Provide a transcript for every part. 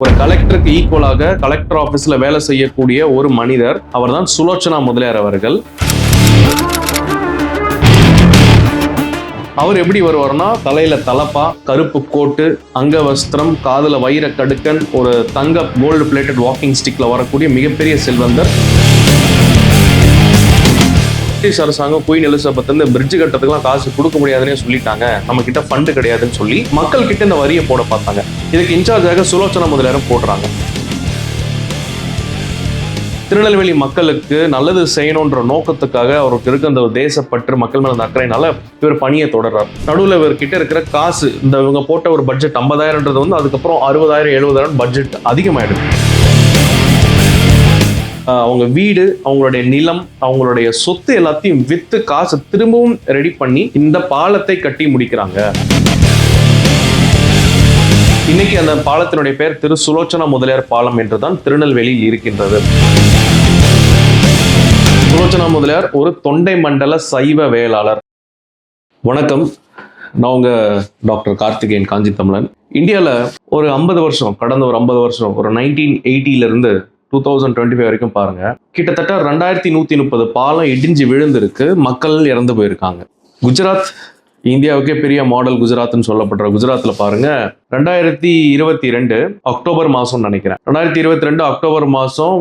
ஒரு கலெக்டருக்கு ஈக்குவலாக கலெக்டர் ஆபீஸ்ல வேலை செய்யக்கூடிய ஒரு மனிதர் அவர்தான் சுலோச்சனா முதலியார் அவர்கள். அவர் எப்படி வருவார்னா தலையில தலப்பா கருப்பு கோட்டு அங்க வஸ்திரம் காதுல வைர கடுக்கன் ஒரு தங்க கோல்டு பிளேட்டட் வாக்கிங் ஸ்டிக்ல வரக்கூடிய மிகப்பெரிய செல்வந்தர். பிரிட்டிஷ் அரசாங்கம் குயின் எலிசபெத் இந்த பிரிட்ஜ் கட்டத்துக்குலாம் காசு கொடுக்க முடியாதுன்னே சொல்லிட்டாங்க. நம்ம கிட்ட ஃபண்டு கிடையாதுன்னு சொல்லி மக்கள் கிட்ட இந்த வரியை போட பார்த்தாங்க. இதுக்கு இன்சார்ஜாக சுலோச்சனா முதலியாரும் போடுறாங்க. திருநெல்வேலி மக்களுக்கு நல்லது செய்யணுன்ற நோக்கத்துக்காக அவருக்கு இருக்க அந்த தேசப்பற்று மக்கள் மேல அந்த அக்கறையினால இவர் பணியை தொடர்றார். நடுவில் இவர் கிட்ட இருக்கிற காசு இந்த இவங்க போட்ட ஒரு பட்ஜெட் ஐம்பதாயிரம்ன்றது வந்து அதுக்கப்புறம் அறுபதாயிரம் எழுபதாயிரம் பட்ஜெட் அதிகமாயிடுது. அவங்க வீடு அவங்களுடைய நிலம் அவங்களுடைய சொத்து எல்லாத்தையும் வித்து காசு திரும்பவும் ரெடி பண்ணி இந்த பாலத்தை கட்டி முடிக்கிறாங்க. இன்னைக்கு அந்த பாலத்தினுடைய பெயர் திரு சுலோச்சனா முதலியார் பாலம் என்றுதான் திருநெல்வேலியில் இருக்கின்றது. சுலோச்சனா முதலியார் ஒரு தொண்டை மண்டல சைவ வேளாளர். வணக்கம். நான் உங்க டாக்டர் கார்த்திகேயன் காஞ்சி தமிழன் இந்தியாவில் ஒரு ஐம்பது வருஷம் கடந்த ஒரு ஐம்பது வருஷம் ஒரு நைன்டீன் எயிட்டியிலிருந்து டூ தௌசண்ட் டுவெண்ட்டி ஃபைவ் வரைக்கும் பாருங்க. கிட்டத்தட்ட ரெண்டாயிரத்தி நூத்தி முப்பது பாலம் இடிஞ்சு விழுந்திருக்கு. மக்கள் இறந்து போயிருக்காங்க. குஜராத் இந்தியாவுக்கே பெரிய மாடல் குஜராத்னு சொல்லப்படுற குஜராத்ல பாருங்க. ரெண்டாயிரத்தி இருபத்தி ரெண்டு அக்டோபர் மாசம் நினைக்கிறேன். ரெண்டாயிரத்தி இருபத்தி ரெண்டு அக்டோபர் மாசம்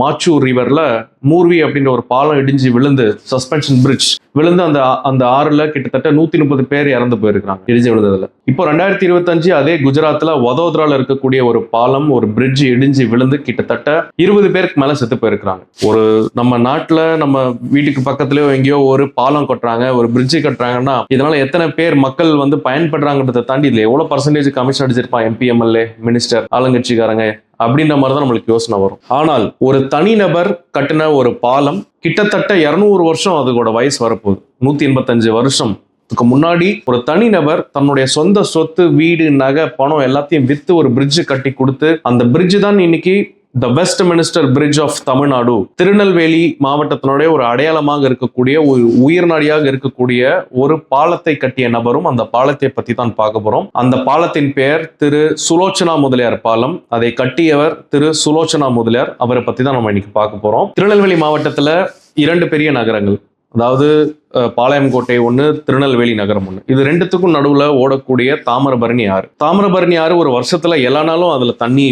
மாச்சூர் ரிவர்ல மூர்வி அப்படின்ற ஒரு பாலம் இடிஞ்சு விழுந்து சஸ்பென்ஷன் பிரிட்ஜ் விழுந்து அந்த அந்த ஆறுல கிட்டத்தட்ட நூத்தி முப்பது பேர் இறந்து போயிருக்கிறாங்க இடிஞ்சு விழுந்ததில். இப்போ ரெண்டாயிரத்தி இருபத்தஞ்சு அதே குஜராத்ல வதோதரால இருக்கக்கூடிய ஒரு பாலம் ஒரு பிரிட்ஜ் இடிஞ்சு விழுந்து கிட்டத்தட்ட இருபது பேருக்கு மேலே செத்து போயிருக்கிறாங்க. ஒரு நம்ம நாட்டில் நம்ம வீட்டுக்கு பக்கத்துலயோ எங்கேயோ ஒரு பாலம் கட்டுறாங்க ஒரு பிரிட்ஜ் கட்டுறாங்கன்னா இதனால எத்தனை பேர் மக்கள் வந்து பயன்படுறாங்கன்றதை தாண்டி எவ்வளவு பர்சன்ட் பர்சன்டேஜ் கமிஷன் அடிச்சிருப்பான் எம்பி எம்எல்ஏ மினிஸ்டர் ஆளுங்கட்சிக்காரங்க அப்படின்ற மாதிரி தான் நம்மளுக்கு யோசனை வரும். ஆனால் ஒரு தனிநபர் கட்டின ஒரு பாலம் கிட்டத்தட்ட இரநூறு வருஷம் அதோட வயசு வரப்போகுது. நூத்தி எண்பத்தஞ்சு வருஷம். இதுக்கு முன்னாடி ஒரு தனிநபர் தன்னுடைய சொந்த சொத்து வீடு நகை பணம் எல்லாத்தையும் வித்து ஒரு பிரிட்ஜு கட்டி கொடுத்து அந்த பிரிட்ஜ் தான் இன்னைக்கு the Westminster bridge of Tamil Nadu Tirunelveli மாவட்டத்தினுடைய ஒரு அடையாளமாக இருக்கக்கூடிய ஒரு உயிர்நாடியாக இருக்கக்கூடிய ஒரு பாலத்தை கட்டிய நபரும் அந்த பாலத்தை பத்தி தான் பார்க்க போறோம். அந்த பாலத்தின் பெயர் திரு சுலோச்சனா முதலியார் பாலம். அதை கட்டியவர் திரு சுலோச்சனா முதலியார். அவரை பத்தி தான் நம்ம இன்னைக்கு பார்க்க போறோம். திருநெல்வேலி மாவட்டத்துல இரண்டு பெரிய நகரங்கள். அதாவது பாளையங்கோட்டை ஒன்று திருநெல்வேலி நகரம் ஒன்று இது ரெண்டுத்துக்கும் நடுவில் ஓடக்கூடிய தாமிரபரணி ஆறு. தாமிரபரணி ஆறு ஒரு வருஷத்துல எல்லா நாளும் அதுல தண்ணி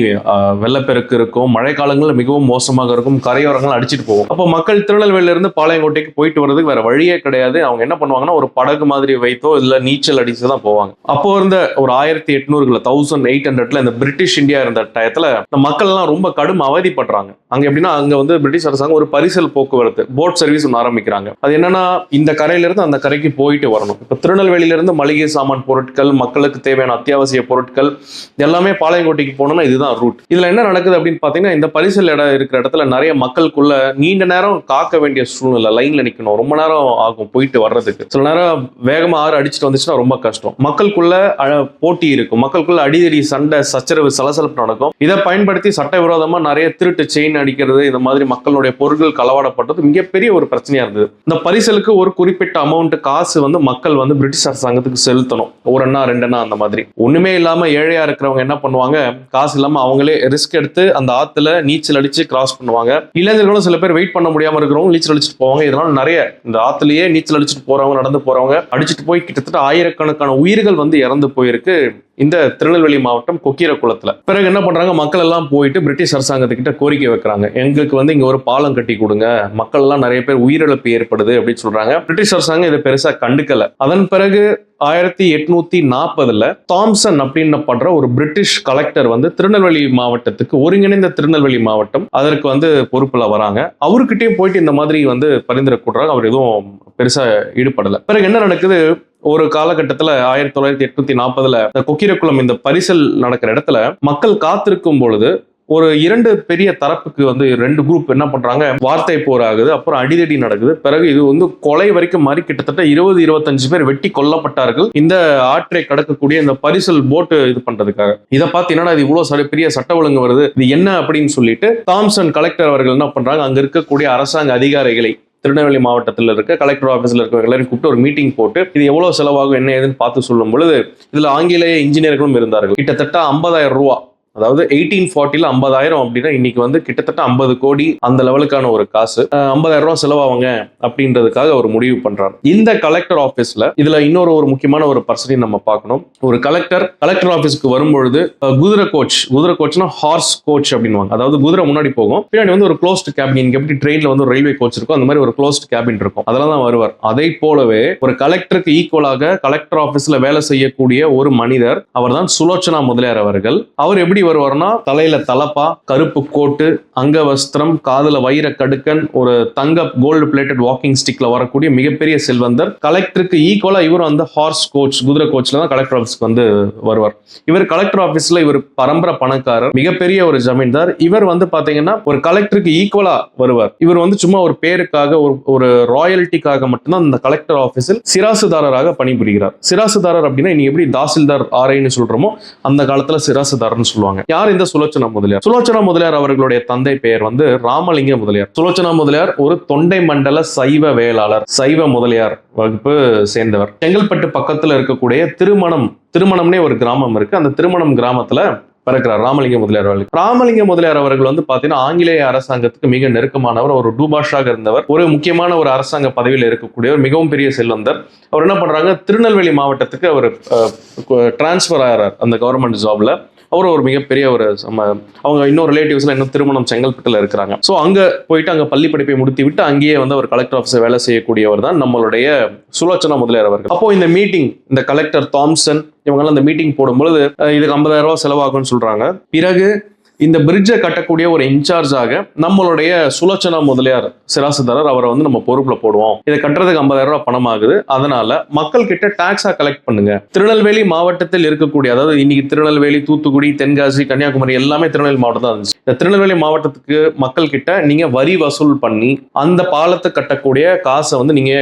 வெள்ளப்பெருக்கு இருக்கும் மழை காலங்களில் மிகவும் மோசமாக இருக்கும் கரையோரங்கள் அடிச்சிட்டு போவோம் அப்போ மக்கள் திருநெல்வேலியில இருந்து பாளையங்கோட்டைக்கு போயிட்டு வர்றதுக்கு வேற வழியே கிடையாது. அவங்க என்ன பண்ணுவாங்கன்னா ஒரு படகு மாதிரி வைத்தோ இல்லை நீச்சல் அடிச்சு தான் போவாங்க. அப்போ இருந்த ஒரு ஆயிரத்தி எட்நூறுல தௌசண்ட் எயிட் ஹண்ட்ரட்ல இந்த பிரிட்டிஷ் இந்தியா இருந்த டயத்தில் இந்த மக்கள்லாம் ரொம்ப கடும் அவதிப்படுறாங்க. அங்க எப்படின்னா அங்க வந்து பிரிட்டிஷ் அரசாங்கம் ஒரு பரிசல் போக்குவரத்து போட் சர்வீஸ் ஒன்று ஆரம்பிக்கிறாங்க. அது என்னன்னா இந்த கரையிலிருந்து அந்த கரைக்கு போயிட்டு வரணும். இப்போ திருநெல்வேலியிலேருந்து மளிகை சாமான் பொருட்கள் மக்களுக்கு தேவையான அத்தியாவசிய பொருட்கள் எல்லாமே பாளையங்கோட்டைக்கு போகணும்னா இதுதான் ரூட் இதில் என்ன நடக்குது அப்படின்னு பார்த்தீங்கன்னா இந்த பரிசல் இடம் இருக்கிற இடத்துல நிறைய மக்களுக்குள்ள நீண்ட நேரம் காக்க வேண்டிய சூழ்நிலை லைனில் நிற்கணும் ரொம்ப நேரம் ஆகும் போயிட்டு வர்றதுக்கு. சில நேரம் வேகமாக ஆறு அடிச்சுட்டு வந்துச்சுன்னா ரொம்ப கஷ்டம். மக்களுக்குள்ள அழ- போட்டி இருக்கும். மக்களுக்குள்ள அடிதடி சண்டை சச்சரவு சலசலப்பு நடக்கும். இதை பயன்படுத்தி சட்டவிரோதமா நிறைய திருட்டு செயின் அடிக்கிறது இந்த மாதிரி மக்களுடைய பொருட்கள் களவாடப்பட்டது மிகப்பெரிய ஒரு பிரச்சனையா இருந்தது. இந்த பரிசலுக்கு ஒரு குறிப்பிட்ட அமௌண்ட் காசு வந்து மக்கள் வந்து பிரிட்டிஷ் அரசாங்கத்துக்கு செலுத்தணும். ஒரு அண்ணா ரெண்டு அண்ணா அந்த மாதிரி. ஒண்ணுமே இல்லாம ஏழையா இருக்கிறவங்க என்ன பண்ணுவாங்க? காசு இல்லாம அவங்களே ரிஸ்க் எடுத்து அந்த ஆத்துல நீச்சல் அடிச்சு கிராஸ் பண்ணுவாங்க. இளைஞர்களும் சில பேர் வெயிட் பண்ண முடியாம இருக்கிறவங்க நீச்சல் அடிச்சுட்டு போவாங்க. இதனால நிறைய இந்த ஆத்துலயே நீச்சல் அடிச்சுட்டு போறவங்க நடந்து போறவங்க அடிச்சுட்டு போய் கிட்டத்தட்ட ஆயிரக்கணக்கான உயிர்கள் வந்து இறந்து போயிருக்கு இந்த திருநெல்வேலி மாவட்டம் கொக்கீரகுளத்துல பிறகு என்ன பண்றாங்க? மக்கள் எல்லாம் போயிட்டு பிரிட்டிஷ் அரசாங்கத்துக்கிட்ட கோரிக்கை வைக்கிறாங்க. எங்களுக்கு வந்து இங்க ஒரு பாலம் கட்டி கொடுங்க. மக்கள் எல்லாம் நிறைய பேர் உயிரிழப்பு ஏற்படுது அப்படின்னு சொல்றாங்க. பிரிட்டிஷ் அரசாங்கம் இதை பெருசா கண்டுக்கல. அதன் பிறகு ஆயிரத்தி எட்நூத்தி நாற்பதுல தாம்சன் அப்படின்னு அப்படின்னப்படுற ஒரு பிரிட்டிஷ் கலெக்டர் வந்து திருநெல்வேலி மாவட்டத்துக்கு ஒருங்கிணைந்த திருநெல்வேலி மாவட்டம். அதற்கு வந்து பொறுப்புல வராங்க. அவர்கிட்டயும் போயிட்டு இந்த மாதிரி வந்து பரிந்துரைக்கூடுறாங்க அவர் எதுவும் பெருசா ஈடுபடல. பிறகு என்ன நடக்குது? ஒரு காலகட்டத்தில் ஆயிரத்தி தொள்ளாயிரத்தி எட்நூத்தி நாற்பதுல இந்த கொக்கிரக்குளம் இந்த பரிசல் நடக்கிற இடத்துல மக்கள் காத்திருக்கும் பொழுது ஒரு இரண்டு பெரிய தரப்புக்கு வந்து ரெண்டு குரூப் என்ன பண்றாங்க வார்த்தை போர் ஆகுது அப்புறம் அடிதடி நடக்குது. பிறகு இது வந்து கொலை வரைக்கும் மாறி கிட்டத்தட்ட இருபது இருபத்தஞ்சு பேர் வெட்டி கொல்லப்பட்டார்கள். இந்த ஆற்றை கடக்கக்கூடிய இந்த பரிசல் போட்டு இது பண்றதுக்காக. இதை பார்த்து என்னடா இது இவ்வளவு பெரிய சட்ட ஒழுங்கு வருது? இது என்ன அப்படின்னு சொல்லிட்டு தாம்சன் கலெக்டர் அவர்கள் என்ன பண்றாங்க அங்க இருக்கக்கூடிய அரசாங்க அதிகாரிகளை திருநெல்வேலி மாவட்டத்தில் இருக்க கலெக்டர் ஆஃபீஸில் இருக்க எல்லாரும் கூப்பிட்டு ஒரு மீட்டிங் போட்டு இது எவ்வளோ செலவாகும் என்ன ஏதுன்னு பார்த்து சொல்லும் பொழுது இதில் ஆங்கிலேய இன்ஜினியர்களும் இருந்தார்கள். கிட்டத்தட்ட ஐம்பதாயிரம் ரூபா அதாவது எயிட்டீன் ஃபார்ட்டில ஐம்பதாயிரம் அப்படின்னா இன்னைக்கு வந்து கிட்டத்தட்ட ஐம்பது கோடி அந்த லெவலுக்கான ஒரு காசு. ஐம்பதாயிரம் ரூபாய் செலவாகுங்க அப்படின்றதுக்காக அவர் முடிவு பண்றாரு. இந்த கலெக்டர் ஆபீஸ்ல இதுல இன்னொரு ஒரு முக்கியமான ஒரு பர்சனையும் நம்ம பார்க்கணும். ஒரு கலெக்டர் கலெக்டர் ஆபீஸ்க்கு வரும்பொழுது குதிரை கோச் குதிரை கோச்னா ஹார்ஸ் கோச் அப்படின்வாங்க அதாவது குதிரை முன்னாடி போகும். பின்னாடி வந்து ஒரு க்ளோஸ்ட் கேபின் இங்க எப்படி ட்ரெயின்ல வந்து ஒரு ரயில்வே கோச் இருக்கும் அந்த மாதிரி ஒரு க்ளோஸ்ட் கேபின் இருக்கும். அதெல்லாம் தான் வருவார். அதை போலவே ஒரு கலெக்டருக்கு ஈக்குவலாக கலெக்டர் ஆபீஸ்ல வேலை செய்யக்கூடிய ஒரு மனிதர் அவர்தான் சுலோச்சனா முதலியார் அவர்கள். அவர் எப்படி வருவார்னா தலையில தலப்பா கருப்பு கோட்டு அங்க வஸ்திரம் காதுல வைர கடுக்கன் ஒரு தங்க கோல்டு பிளேட்டட் வாக்கிங் ஸ்டிக்ல வரக்கூடிய மிகப்பெரிய செல்வந்தர். கலெக்டருக்கு ஈக்குவலா இவர் வந்து ஹார்ஸ் கோச் குதிரை கோச்ல தான் கலெக்டர் ஆஃபீஸ்க்கு வந்து வருவார். இவர் கலெக்டர் ஆபீஸ்ல இவர் பரம்பரை பணக்காரர் மிகப்பெரிய ஒரு ஜமீன்தார். இவர் வந்து பாத்தீங்கன்னா ஒரு கலெக்டருக்கு ஈக்குவலா வருவார். இவர் வந்து சும்மா ஒரு பேருக்காக ஒரு ஒரு ராயல்ட்டிக்காக மட்டும்தான் இந்த கலெக்டர் ஆபீஸில் சிராசுதாரராக பணிபுரிகிறார். சிராசுதாரர் அப்படின்னா நீ எப்படி தாசில்தார் ஆரைன்னு சொல்றோமோ அந்த காலத்துல சிராசுதாரர்னு சொல்லுவாங்க. யார் இந்த சுலோச்சனா முதலியார்? சுலோச்சனா முதலியார் அவர்களுடைய தந்தை பெயர் வந்து ராமலிங்க முதலியார். சுலோச்சனா முதலியார் ஒரு தொண்டை மண்டல சைவ வேளாளர் சைவ முதலியார் வகுப்பு சேர்ந்தவர். செங்கல்பட்டு பக்கத்துல இருக்கக்கூடிய திருமணம் திருமணம்னே ஒரு கிராமம் இருக்கு. அந்த திருமணம் கிராமத்துல பிறக்கிறார் ராமலிங்க முதலியார் அவர்கள். ராமலிங்க முதலியார் அவர்கள் வந்து பாத்தீங்கன்னா ஆங்கிலேய அரசாங்கத்துக்கு மிக நெருக்கமானவர். ஒரு டூபாஷாக இருந்தவர். ஒரு முக்கியமான ஒரு அரசாங்க பதவியில் இருக்கக்கூடியவர் மிகவும் பெரிய செல்வந்தர். அவர் என்ன பண்றாங்க? திருநெல்வேலி மாவட்டத்துக்கு அவர் டிரான்ஸ்ஃபர் ஆகிறார் அந்த கவர்மெண்ட் ஜாப்ல அவர் ஒரு மிகப்பெரிய ஒரு அவங்க இன்னும் ரிலேட்டிவ்ஸ்ல இன்னும் திருமணம் செங்கல்பட்டுல இருக்கிறாங்க. ஸோ அங்க போயிட்டு அங்க பள்ளி படிப்பை முடித்து விட்டு அங்கேயே வந்து அவர் கலெக்டர் ஆஃபீஸர் வேலை செய்யக்கூடியவர் தான் நம்மளுடைய சுலோச்சனா முதலியார் அவர்கள். அப்போ இந்த மீட்டிங் இந்த கலெக்டர் தாம்சன் இவங்கெல்லாம் இந்த மீட்டிங் போடும்பொழுது இதுக்கு ஐம்பதாயிரம் ரூபாய் செலவாகும்னு சொல்றாங்க. பிறகு இந்த பிரிட்ஜை கட்டக்கூடிய ஒரு இன்சார்ஜாக நம்மளுடைய சுலோச்சனா முதலியார் சிராசுதாரர் அவரை வந்து நம்ம பொறுப்புல போடுவோம். இதை கட்டுறதுக்கு ஐம்பதாயிரம் ரூபாய் பணம் ஆகுது அதனால மக்கள் கிட்ட டாக்ஸா கலெக்ட் பண்ணுங்க. திருநெல்வேலி மாவட்டத்தில் இருக்கக்கூடிய அதாவது இன்னைக்கு திருநெல்வேலி தூத்துக்குடி தென்காசி கன்னியாகுமரி எல்லாமே திருநெல்வேலி மாவட்டம் தான் இருந்துச்சு. இந்த திருநெல்வேலி மாவட்டத்துக்கு மக்கள் கிட்ட நீங்க வரி வசூல் பண்ணி அந்த பாலத்தை கட்டக்கூடிய காசை வந்து நீங்க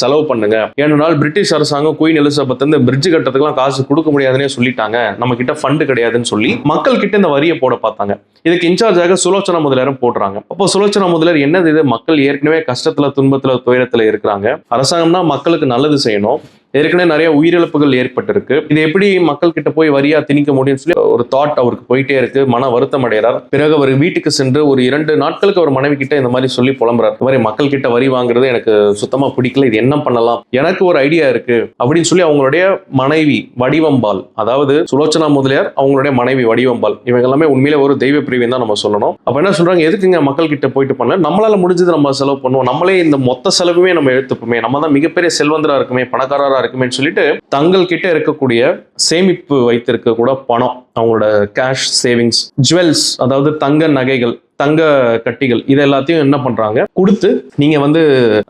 செலவு பண்ணுங்க. ஏனென்றால் பிரிட்டிஷ் அரசாங்கம் குயின் எலிசபெத் வந்து பிரிட்ஜ் கட்டுறதுக்கெல்லாம் காசு கொடுக்க முடியாதுன்னே சொல்லிட்டாங்க. நம்ம கிட்ட ஃபண்டு கிடையாதுன்னு சொல்லி மக்கள் கிட்ட இந்த வரியை போட பார்த்தாங்க. இதுக்கு இன்சார்ஜாக சுலோச்சனா முதலியாரும் போடுறாங்க. அப்போ சுலோச்சனா முதலியார் என்னது இது? மக்கள் ஏற்கனவே கஷ்டத்துல துன்பத்துல துயரத்துல இருக்கிறாங்க. அரசாங்கம்னா மக்களுக்கு நல்லது செய்யணும். ஏற்கனவே நிறைய உயிரிழப்புகள் ஏற்பட்டிருக்கு. இது எப்படி மக்கள் கிட்ட போய் வரியா திணிக்க முடியும்னு சொல்லி ஒரு தாட் அவருக்கு போயிட்டே இருக்கு. மன வருத்தம் அடைகிறார். பிறகு அவர் வீட்டுக்கு சென்று ஒரு இரண்டு நாட்களுக்கு அவர் மனைவி கிட்ட இந்த மாதிரி சொல்லி புலம்புறார். இந்த மாதிரி மக்கள் கிட்ட வரி வாங்குறது எனக்கு சுத்தமா பிடிக்கல. இது என்ன பண்ணலாம்? எனக்கு ஒரு ஐடியா இருக்கு. அப்படின்னு சொல்லி அவங்களுடைய மனைவி வடிவம்பால் அதாவது சுலோச்சனா முதலியார் அவங்களுடைய மனைவி வடிவம்பால் இவங்க எல்லாமே உண்மையிலே ஒரு தெய்வ பிரிவின் தான் நம்ம சொல்லணும். அப்ப என்ன சொல்றாங்க? எதுக்குங்க மக்கள் கிட்ட போயிட்டு பண்ணல நம்மளால முடிஞ்சது நம்ம செலவு பண்ணுவோம். நம்மளே இந்த மொத்த செலவுமே நம்ம எடுத்துப்போமே. நம்ம தான் மிகப்பெரிய செல்வந்தரா இருக்குமே பணக்காரரா இருக்குமே சொல்லிட்டு தங்கள் கிட்ட இருக்கக்கூடிய சேமிப்பு வைத்திருக்க கூட பணம் அவங்களோட கேஷ் சேவிங்ஸ் ஜுவல்ஸ் அதாவது தங்க நகைகள் தங்க கட்டிகள் இது எல்லாத்தையும் என்ன பண்றாங்க? கொடுத்து நீங்க வந்து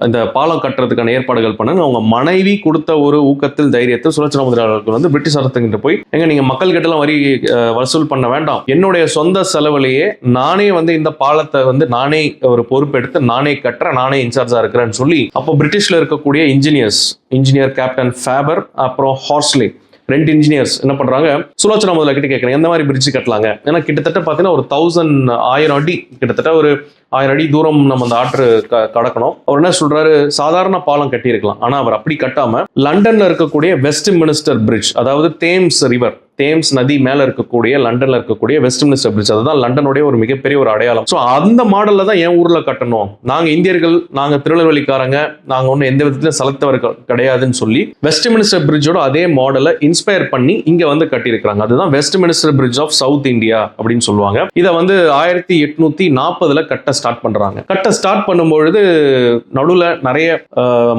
இந்த பாலம் கட்டுறதுக்கான ஏற்பாடுகள் பண்ணுங்க. அவங்க மனைவி கொடுத்த ஒரு ஊக்கத்தில் தைரியத்தில் சுழற்சி முதலாளர்கள் வந்து பிரிட்டிஷ் அரசுங்கிட்ட போய் எங்க நீங்க மக்கள் கிட்ட எல்லாம் வரி வசூல் பண்ண வேண்டாம். என்னுடைய சொந்த செலவுலேயே நானே வந்து இந்த பாலத்தை வந்து நானே ஒரு பொறுப்பெடுத்து நானே கட்டுறேன் நானே இன்சார்ஜா இருக்கிறேன்னு சொல்லி அப்போ பிரிட்டிஷ்ல இருக்கக்கூடிய இன்ஜினியர்ஸ் இன்ஜினியர் கேப்டன் ஃபேபர் அப்புறம் ஹார்ஸ்லே ரெண்டு இன்ஜினியர்ஸ் என்ன பண்றாங்க? சுலோச்சனா முதல்ல கிட்ட கேட்கறேன் எந்த மாதிரி பிரிட்ஜ் கட்டலாங்க? ஏன்னா கிட்டத்தட்ட பார்த்தீங்கன்னா ஒரு தௌசண்ட் ஆயிரம் அடி கிட்டத்தட்ட ஒரு ஆயிரம் அடி தூரம் நம்ம அந்த ஆற்று க- கடக்கணும். அவர் என்ன சொல்றாரு? சாதாரண பாலம் கட்டியிருக்கலாம். ஆனா அவர் அப்படி கட்டாம லண்டன்ல இருக்கக்கூடிய வெஸ்ட் மினிஸ்டர் பிரிட்ஜ் அதாவது தேம்ஸ் ரிவர் தேம்ஸ் நதி மேலே இருக்கக்கூடிய லண்டனில் இருக்கக்கூடிய வெஸ்ட் மினிஸ்டர் பிரிட்ஜ் அதுதான் லண்டனுடைய ஒரு மிகப்பெரிய ஒரு அடையாளம். ஸோ அந்த மாடலில் தான் என் ஊரில் கட்டணும். நாங்கள் இந்தியர்கள் நாங்கள் திருநெல்வேலிக்காரங்க நாங்கள் ஒன்றும் எந்த விதத்திலும் செலக்தவர் கிடையாதுன்னு சொல்லி வெஸ்ட் மினிஸ்டர் பிரிட்ஜோட அதே மாடலை இன்ஸ்பயர் பண்ணி இங்கே வந்து கட்டியிருக்கிறாங்க. அதுதான் Westminster bridge of south India அப்படின்னு சொல்லுவாங்க. இதை வந்து ஆயிரத்தி எட்நூத்தி நாற்பதுல கட்ட ஸ்டார்ட் பண்ணுறாங்க கட்ட ஸ்டார்ட் பண்ணும்பொழுது நடுவில் நிறைய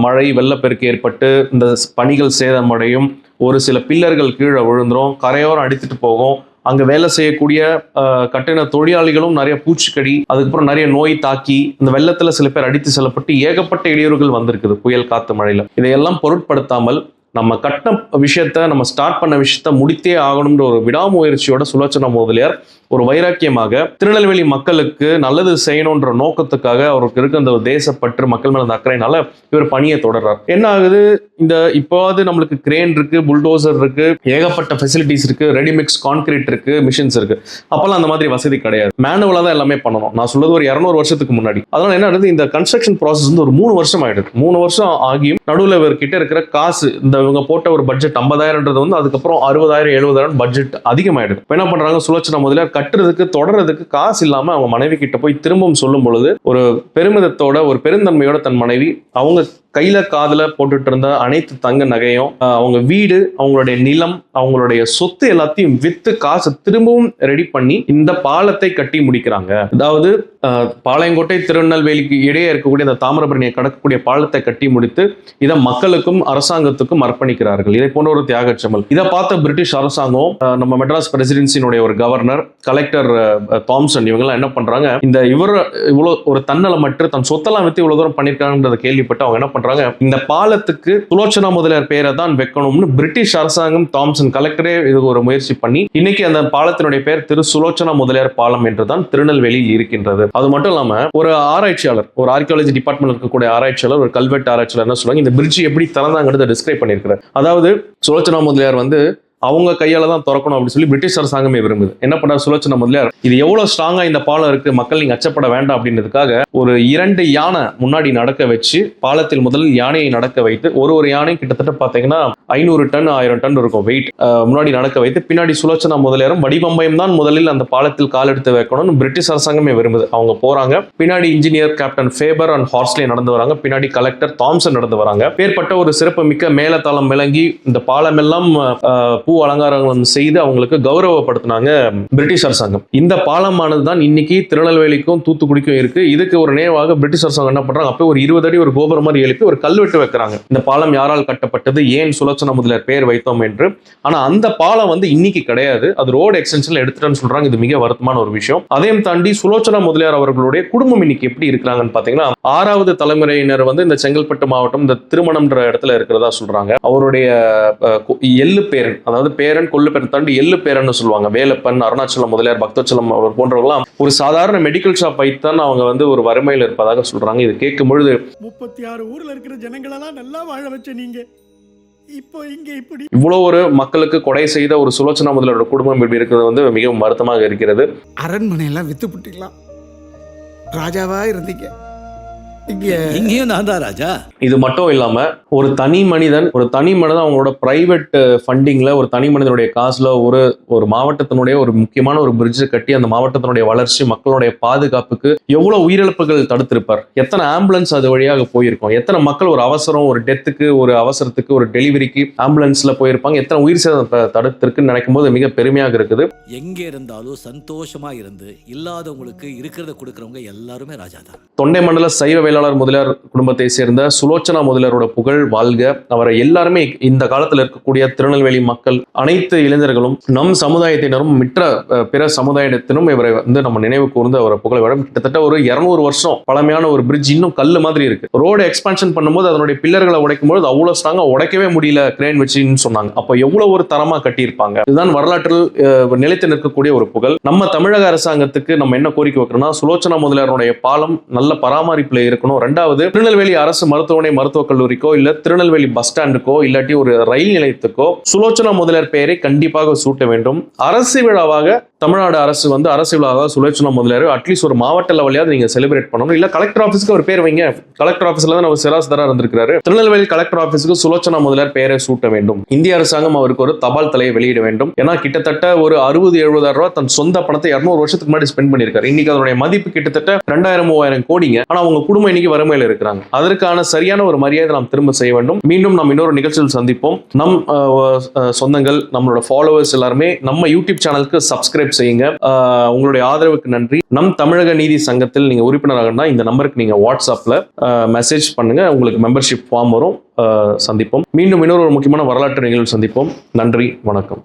மழை வெள்ளப்பெருக்கு ஏற்பட்டு இந்த பணிகள் சேதமடையும் ஒரு சில பில்லர்கள் கீழே விழுந்துரும் கரையோரம் அடித்துட்டு போகும். அங்க வேலை செய்யக்கூடிய அஹ், தொழிலாளிகளும் நிறைய பூச்சிக்கடி அதுக்கப்புறம் நிறைய நோய் தாக்கி இந்த வெள்ளத்துல சில பேர் அடித்து செல்லப்பட்டு ஏகப்பட்ட இடையூறுகள் வந்திருக்குது புயல் காத்து மழையில. இதையெல்லாம் பொருட்படுத்தாமல் நம்ம கட்ட விஷயத்த நம்ம ஸ்டார்ட் பண்ண விஷயத்த முடித்தே ஆகணும்ன்ற ஒரு விடாமுயற்சியோட சுலோச்சனா முதலியார் ஒரு வைராக்கியமாக திருநெல்வேலி மக்களுக்கு நல்லது செய்யணுன்ற நோக்கத்துக்காக அவருக்கு இருக்க அந்த தேசப்பற்று மக்கள் மேல அந்த அக்கறையினால இவர் பணியை தொடர்றார். என்ன ஆகுது? இந்த இப்போவாது நம்மளுக்கு கிரேன் இருக்கு புல்டோசர் இருக்கு ஏகப்பட்ட ஃபெசிலிட்டிஸ் இருக்கு ரெடிமிக்ஸ் கான்கிரீட் இருக்கு மிஷின்ஸ் இருக்கு. அப்பெல்லாம் அந்த மாதிரி வசதி கிடையாது. மேனுவலா தான் எல்லாமே பண்ணணும். நான் சொல்றது ஒரு இரநூறு வருஷத்துக்கு முன்னாடி. அதனால என்ன ஆகுது? இந்த கன்ஸ்ட்ரக்ஷன் ப்ராசஸ் வந்து ஒரு மூணு வருஷம் ஆயிடுது. மூணு வருஷம் ஆகியும் நடுவில் இவர்கிட்ட இருக்கிற காசு இந்த இவங்க போட்ட ஒரு பட்ஜெட் ஐம்பதாயிரம்ன்றது வந்து அதுக்கப்புறம் அறுபதாயிரம் எழுபதாயிரம் பட்ஜெட் அதிகமாயிடுது. இப்போ என்ன பண்றாங்க? சுலோச்சனா முதலியார் கட்டுறதுக்கு தொடர்றதுக்கு காசு இல்லாம அவங்க மனைவி கிட்ட போய் திரும்பவும் சொல்லும் பொழுது ஒரு பெருமிதத்தோட ஒரு பெருந்தன்மையோட தன் மனைவி அவங்க கையில காதுல போட்டுட்டு இருந்த அனைத்து தங்க நகையும் அவங்க வீடு அவங்களுடைய நிலம் அவங்களுடைய சொத்து எல்லாத்தையும் வித்து காசு திரும்பவும் ரெடி பண்ணி இந்த பாலத்தை கட்டி முடிக்கிறாங்க. அதாவது பாளையங்கோட்டை திருநெல்வேலிக்கு இடையே இருக்கக்கூடிய இந்த தாமிரபரணியை கடக்கக்கூடிய பாலத்தை கட்டி முடித்து இதை மக்களுக்கும் அரசாங்கத்துக்கும் அர்ப்பணிக்கிறார்கள். இதை போன்ற ஒரு தியாகச்சமல் இதை பார்த்த பிரிட்டிஷ் அரசாங்கம் நம்ம மெட்ராஸ் பிரசிடென்சியினுடைய ஒரு கவர்னர் கலெக்டர் தாம்சன் இவங்கெல்லாம் என்ன பண்றாங்க இந்த இவர் இவ்வளவு ஒரு தன்னலமற்று தன் சொத்தெல்லாம் வித்து இவ்வளவு தூரம் பண்ணிருக்காங்கன்றத கேள்விப்பட்டு அவங்க என்ன பண்றாங்க. இந்த பாலத்துக்கு சுலோச்சனா முதலியார் பேரை தான் வைக்கணும்னு பிரிட்டிஷ் அரசாங்கம் தாம்சன் கலெக்டரே இது ஒரு முயற்சி பண்ணி இன்னைக்கு அந்த பாலத்தினுடைய பேர் திரு சுலோச்சனா முதலியார் பாலம் என்றுதான் திருநெல்வேலியில் இருக்கின்றது. அது மட்டும் இல்லாம ஒரு ஆராய்ச்சியாளர் ஒரு ஆர்கியாலஜி டிபார்ட்மெண்ட் இருக்கக்கூடிய ஆராய்ச்சியாளர் ஒரு கல்வெட்டு ஆராய்ச்சியாளர் என்ன சொல்லுவாங்க இந்த பிரிட்ஜ் எப்படி திறந்தாங்கிறத டிஸ்கிரைப் பண்ணியிருக்கிறார். அதாவது சுலோச்சனா முதலியார் வந்து அவங்க கையால தான் திறக்கணும் அப்படின்னு சொல்லி பிரிட்டிஷ் அரசாங்கமே விரும்புது. என்ன பண்ணார் சுலோச்சனா முதலியார் இது எவ்வளவு ஸ்ட்ராங்கா இந்த பாலம் இருக்கு? மக்கள் நீங்க அச்சப்பட வேண்டாம் அப்படின்றதுக்காக ஒரு இரண்டு யானை முன்னாடி நடக்க வச்சு பாலத்தில் முதலில் யானையை நடக்க வைத்து ஒரு ஒரு யானை கிட்டத்தட்ட பாத்தீங்கன்னா ஐநூறு டன் ஆயிரம் டன் இருக்கும் வெயிட் முன்னாடி நடக்க வைத்து பின்னாடி சுலோச்சனா முதலியாரும் வடிவம்பயம் தான் முதலில் அந்த பாலத்தில் கால் எடுத்து வைக்கணும்னு பிரிட்டிஷ் அரசாங்கமே விரும்புது. அவங்க போறாங்க. பின்னாடி engineer captain Faber and Horsley நடந்து வராங்க. பின்னாடி கலெக்டர் தாம்சன் நடந்து வராங்க. பேர்பட்ட ஒரு சிறப்பு மிக்க மேலத்தாளம் விளங்கி இந்த பாலம் எல்லாம் பூ அலங்காரங்களும் செய்து அவங்களுக்கு கௌரவப்படுத்தினாங்க பிரிட்டிஷ் அரசாங்கம். இந்த பாலமானது தான் இன்னைக்கு திருநெல்வேலிக்கும் தூத்துக்குடிக்கும் இருக்கு. இதுக்கு ஒரு நினைவாக பிரிட்டிஷ் அரசாங்கம் என்ன பண்றாங்க? அப்போ ஒரு இருபது அடி ஒரு கோபுரம் மாதிரி எழுப்பி ஒரு கல்வெட்டு வைக்கிறாங்க. இந்த பாலம் யாரால் கட்டப்பட்டது? ஏன் சுலோச்சன முதலியார் பெயர் வைத்தோம் என்று. ஆனா அந்த பாலம் வந்து இன்னைக்கு கிடையாது. அது ரோடு எக்ஸ்டென்ஷன்ல எடுத்துட்டேன்னு சொல்றாங்க. இது மிக வருத்தமான ஒரு விஷயம். அதையும் தாண்டி சுலோச்சனா முதலியார் அவர்களுடைய குடும்பம் இன்னைக்கு எப்படி இருக்கிறாங்கன்னு பாத்தீங்கன்னா ஆறாவது தலைமுறையினர் வந்து இந்த செங்கல்பட்டு மாவட்டம் இந்த திருமணம்ன்ற இடத்துல இருக்கிறதா சொல்றாங்க. அவருடைய எள்ளு பேரன் அதாவது பேரன் கொள்ளு பேரன் தாண்டி எள்ளு பேரன் சொல்லுவாங்க. வேலப்பன் அருணாச்சலம் முதலியார் பக்தச்சலம் அவர் போன்றவர்களாம் ஒரு சாதாரண மெடிக்கல் ஷாப் வைத்தான் அவங்க வந்து ஒரு வறுமையில் இருப்பதாக சொல்றாங்க. இது கேட்கும் பொழுது முப்பத்தி ஆறு ஊர்ல இருக்கிற ஜனங்களெல்லாம் நல்லா வாழ வச்ச நீங்க. இப்போ இங்க இப்படி இவ்வளோ ஒரு மக்களுக்கு கொடை செய்த ஒரு சுலோச்சனா முதலோட குடும்பம் இப்படி இருக்கிறது வந்து மிகவும் வருத்தமாக இருக்கிறது. அரண்மனையெல்லாம் வித்து புட்டிக்கலாம். ராஜாவா இருந்தீங்க. இங்கேயும் நான் தான் ராஜா. இது மட்டும் இல்லாம ஒரு தனி மனிதன் ஒரு தனி மனிதன் அவங்களோட பிரைவேட் ஃபண்டிங்ல ஒரு தனி மனிதனுடைய காசுல ஒரு ஒரு மாவட்டத்தினுடைய ஒரு முக்கியமான ஒரு பிரிட்ஜ் கட்டி அந்த மாவட்டத்தினுடைய வளர்ச்சி மக்களுடைய பாதுகாப்புக்கு எவ்வளவு உயிரிழப்புகள் தடுத்திருப்பார்? எத்தனை ஆம்புலன்ஸ் அது வழியாக போயிருக்கும்? எத்தனை மக்கள் ஒரு அவசரம் ஒரு டெத்துக்கு ஒரு அவசரத்துக்கு ஒரு டெலிவரிக்கு ஆம்புலன்ஸ்ல போயிருப்பாங்க? எத்தனை உயிர் சேதம் தடுத்திருக்குன்னு நினைக்கும் போது மிக பெருமையாக இருக்குது. எங்க இருந்தாலும் சந்தோஷமா இருந்து இல்லாதவங்களுக்கு இருக்கிறத கொடுக்கறவங்க எல்லாருமே ராஜா தான் தொண்டை மண்டல சைவ வேளாளர் முதலியார் குடும்பத்தை சேர்ந்த சுலோச்சனா முதலியாரோட புகழ் வாழ்க. அவரை எல்லாருமே இந்த காலத்தில் இருக்கக்கூடிய திருநெல்வேலி மக்கள் அனைத்து இளைஞர்களும் நம் சமுதாயத்தினரும் மற்ற பிற சமுதாயத்தினரும் இவரை வந்து நம்ம நினைவு கூர்ந்து அவரை புகழ விட கிட்டத்தட்ட ஒரு இருநூறு வருஷம் பழமையான ஒரு பிரிட்ஜ் இன்னும் கல்லு மாதிரி இருக்கு. ரோடு எக்ஸ்பான்ஷன் பண்ணும்போது அதனுடைய பில்லர்களை உடைக்கும் போது அவ்வளவு ஸ்ட்ராங்கா உடைக்கவே முடியல கிரேன் வச்சுன்னு சொன்னாங்க. அப்போ எவ்வளவு ஒரு தரமா கட்டியிருப்பாங்க? இதுதான் வரலாற்றில் நிலைத்து நிற்கக்கூடிய ஒரு புகழ். நம்ம தமிழக அரசாங்கத்துக்கு நம்ம என்ன கோரிக்கை வைக்கிறோம்னா சுலோச்சனா முதலியாருடைய பாலம் நல்ல பராமரிப்புல இருக்கணும் ரெண்டாவது திருநெல்வேலி அரசு மருத்துவமனை மருத்துவக் கல்லூரிக்கோ இல்ல திருநெல்வேலி பஸ் ஸ்டாண்டுக்கோ இல்லாட்டி ஒரு ரயில் நிலையத்துக்கோ சுலோச்சனா முதலியார் பெயரை கண்டிப்பாக சூட்ட வேண்டும். அரசு விழாவாக தமிழ்நாடு அரசு வந்து அரசு விழாவாக சுலோச்சனா முதலியார் அட்லீஸ்ட் ஒரு மாவட்ட லெவலையாவது நீங்க செலிப்ரேட் பண்ணணும். இல்ல கலெக்டர் ஆஃபீஸ்க்கு ஒரு பேர் வைங்க. கலெக்டர் ஆஃபீஸ்ல தான் அவர் சிராஸ்தரா இருந்திருக்காரு திருநெல்வேலி கலெக்டர் ஆஃபீஸ்க்கு சுலோச்சனா முதலியார் பெயரை சூட்ட வேண்டும். இந்திய அரசாங்கம் அவருக்கு ஒரு தபால் தலையை வெளியிட வேண்டும். ஏன்னா கிட்டத்தட்ட ஒரு அறுபது எழுபதாயிரம் ரூபாய் தன் சொந்த பணத்தை இருநூறு வருஷத்துக்கு முன்னாடி ஸ்பெண்ட் பண்ணியிருக்காரு. இன்னைக்கு அதனுடைய மதிப்பு கிட்டத்தட்ட ரெண்டாயிரம் மூவாயிரம் கோடிங்க. ஆனா அவங்க குடும்பம் இன்னைக்கு வறுமையில் இருக்கிறாங்க. அதற்கான சரியான ஒரு மரியாதை நாம் திரும்ப செய்ய வேண்டும். மீண்டும் நாம் இன்னொரு நிகழ்ச்சியில் சந்திப்போம். நம் சொந்தங்கள் நம்மளோட ஃபாலோவர்ஸ் எல்லாருமே நம்ம யூடியூப் சேனலுக்கு சப்ஸ்கிரைப் செய்யுங்க. உங்களுடைய ஆதரவுக்கு நன்றி. நம் தமிழக நீதி சங்கத்தில் நீங்க உறுப்பினராகனா இந்த நம்பருக்கு நீங்க வாட்ஸ்அப்ல மெசேஜ் பண்ணுங்க. உங்களுக்கு மெம்பர்ஷிப் ஃபார்ம் வரும். சந்திப்போம். மீண்டும் இன்னொரு ஒரு முக்கியமான வரலாற்று நிகழ்வு சந்திப்போம். நன்றி. வணக்கம்.